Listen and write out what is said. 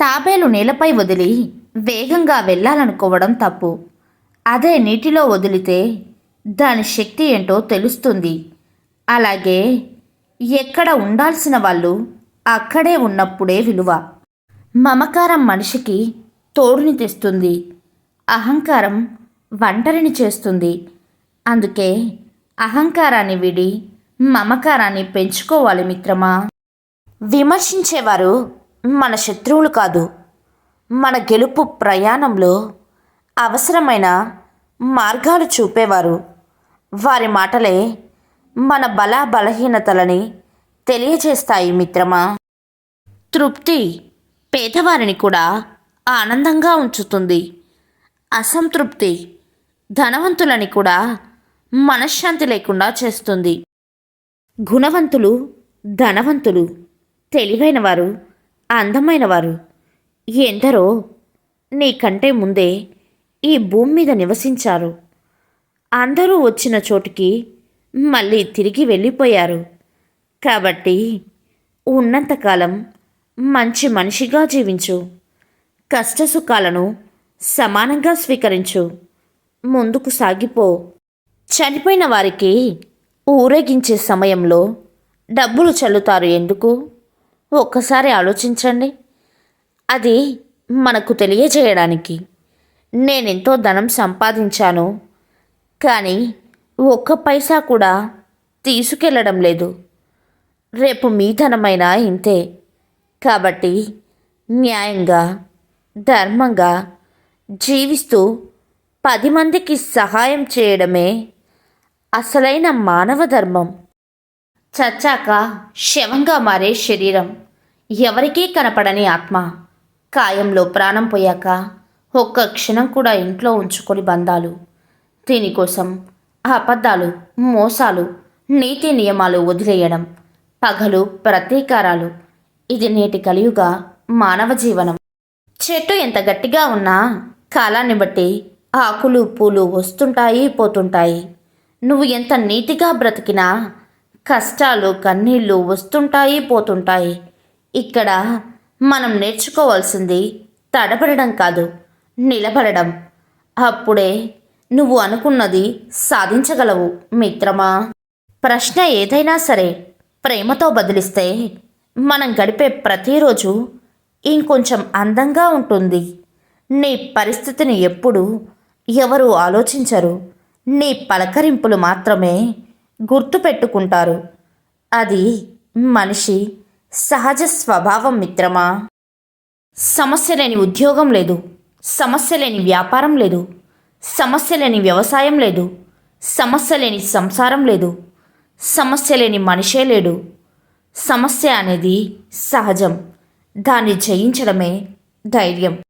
తాబేలు నేలపై వదిలి వేగంగా వెళ్ళాలనుకోవడం తప్పు. అదే నీటిలో వదిలితే దాని శక్తి ఏంటో తెలుస్తుంది. అలాగే ఎక్కడ ఉండాల్సిన వాళ్ళు అక్కడే ఉన్నప్పుడే విలువ. మమకారం మనిషికి తోడుని తెస్తుంది. అహంకారం ఒంటరిని చేస్తుంది. అందుకే అహంకారాన్ని విడి మమకారాన్ని పెంచుకోవాలి మిత్రమా? విమర్శించేవారు మన శత్రువులు కాదు. మన గెలుపు ప్రయాణంలో అవసరమైన మార్గాలు చూపేవారు. వారి మాటలే మన బల బలహీనతలని తెలియజేస్తాయి మిత్రమా. తృప్తి పేదవారిని కూడా ఆనందంగా ఉంచుతుంది. అసంతృప్తి ధనవంతులని కూడా మనశ్శాంతి లేకుండా చేస్తుంది. గుణవంతులు ధనవంతులు తెలివైనవారు అందమైనవారు. ఎందరో నీకంటే ముందే ఈ భూమి మీద నివసించారు. అందరూ వచ్చిన చోటుకి మళ్ళీ తిరిగి వెళ్ళిపోయారు. కాబట్టి ఉన్నంతకాలం మంచి మనిషిగా జీవించు. కష్టసుఖాలను సమానంగా స్వీకరించు. ముందుకు సాగిపో. చనిపోయిన వారికి ఊరేగించే సమయంలో డబ్బులు చల్లుతారు ఎందుకు? ఒక్కసారి ఆలోచించండి. అది మనకు తెలియజేయడానికి నేనెంతో ధనం సంపాదించాను కానీ ఒక్క పైసా కూడా తీసుకెళ్ళడం లేదు. రేపు మీ ధనమైనా ఇంతే. కాబట్టి న్యాయంగా ధర్మంగా జీవిస్తూ పది మందికి సహాయం చేయడమే అసలైన మానవ ధర్మం. చచ్చాక శవంగా మారే శరీరం. ఎవరికీ కనపడని ఆత్మ. కాయంలో ప్రాణం పోయాక ఒక్క క్షణం కూడా ఇంట్లో ఉంచుకొని బంధాలు. దీనికోసం అబద్ధాలు మోసాలు నీతి నియమాలు వదిలేయడం పగలు ప్రతీకారాలు. ఇది నేటి కలియుగ మానవ జీవనం. చెట్టు ఎంత గట్టిగా ఉన్నా కాలాన్ని బట్టి ఆకులు పూలు వస్తుంటాయి పోతుంటాయి. నువ్వు ఎంత నీతిగా బ్రతికినా కష్టాలు కన్నీళ్ళు వస్తుంటాయి పోతుంటాయి. ఇక్కడ మనం నేర్చుకోవాల్సింది తడబడడం కాదు నిలబడడం. అప్పుడే నువ్వు అనుకున్నది సాధించగలవు మిత్రమా? ప్రశ్న ఏదైనా సరే ప్రేమతో బదిలిస్తే మనం గడిపే ప్రతిరోజు ఇంకొంచెం అందంగా ఉంటుంది. నీ పరిస్థితిని ఎప్పుడు ఎవరు ఆలోచించరు. నీ పలకరింపులు మాత్రమే గుర్తుపెట్టుకుంటారు. అది మనిషి సహజ స్వభావం మిత్రమా? సమస్య లేని ఉద్యోగం లేదు. సమస్య లేని వ్యాపారం లేదు. సమస్య లేని వ్యవసాయం లేదు. సమస్య లేని సంసారం లేదు. సమస్య లేని మనిషే లేడు. సమస్య అనేది సహజం. దాన్ని జయించడమే ధైర్యం.